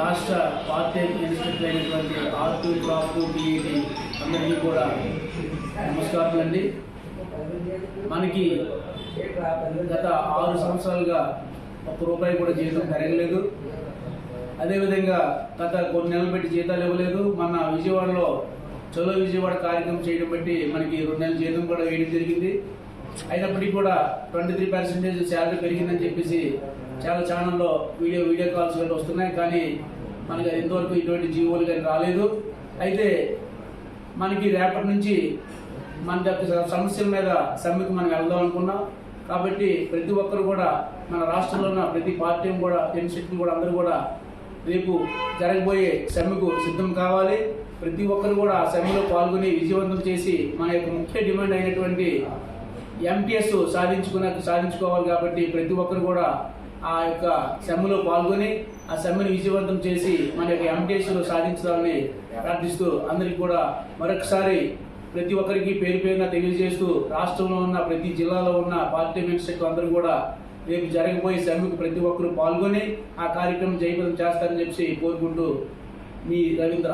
రాష్ట్ర party institute అయినటువంటి art craft TET అందరికీ కూడా నమస్కారాలండి. మనకి గత ఆరు సంవత్సరాలుగా ఒక్క రూపాయి కూడా జీతం పెరగలేదు. అదేవిధంగా గత కొన్ని నెలలు పెట్టి జీతాలు ఇవ్వలేదు. మన విజయవాడలో చలో విజయవాడ కార్యక్రమం చేయడం బట్టి మనకి రెండు నెలల జీతం కూడా వేయడం జరిగింది. అయినప్పటికీ కూడా ట్వంటీ త్రీ పర్సెంటేజ్ శాలరీ పెరిగిందని చెప్పేసి చాలా ఛానల్లో వీడియో వీడియో కాల్స్ కూడా వస్తున్నాయి. కానీ మనకి అది ఇంతవరకు ఇటువంటి జీవోలు కానీ రాలేదు. అయితే మనకి రేపటి నుంచి మన సమస్యల మీద సమ్మెకు మనం వెళ్దాం అనుకున్నాం. కాబట్టి ప్రతి ఒక్కరు కూడా మన రాష్ట్రంలో ఉన్న ప్రతి పార్టీ కూడా టెన్షన్ కూడా అందరూ కూడా రేపు జరగబోయే సమ్మెకు సిద్ధం కావాలి. ప్రతి ఒక్కరు కూడా ఆ సమ్మెలో పాల్గొని విజయవంతం చేసి మన యొక్క ముఖ్య డిమాండ్ అయినటువంటి ఎంటీఎస్ సాధించుకున్న సాధించుకోవాలి కాబట్టి ప్రతి ఒక్కరు కూడా ఆ యొక్క సెమ్ములో పాల్గొని ఆ సెమ్మును విజయవంతం చేసి మన యొక్క ఎంటీఎస్లో సాధించాలని ప్రార్థిస్తూ అందరికీ కూడా మరొకసారి ప్రతి ఒక్కరికి పేరు పేరున తెలియజేస్తూ రాష్ట్రంలో ఉన్న ప్రతి జిల్లాలో ఉన్న పార్టీ మినిస్టర్లు అందరూ కూడా రేపు జరగబోయే సమ్మెకు ప్రతి ఒక్కరూ పాల్గొని ఆ కార్యక్రమం జయప్రదం చేస్తారని చెప్పి కోరుకుంటూ మీ రవీంద్ర.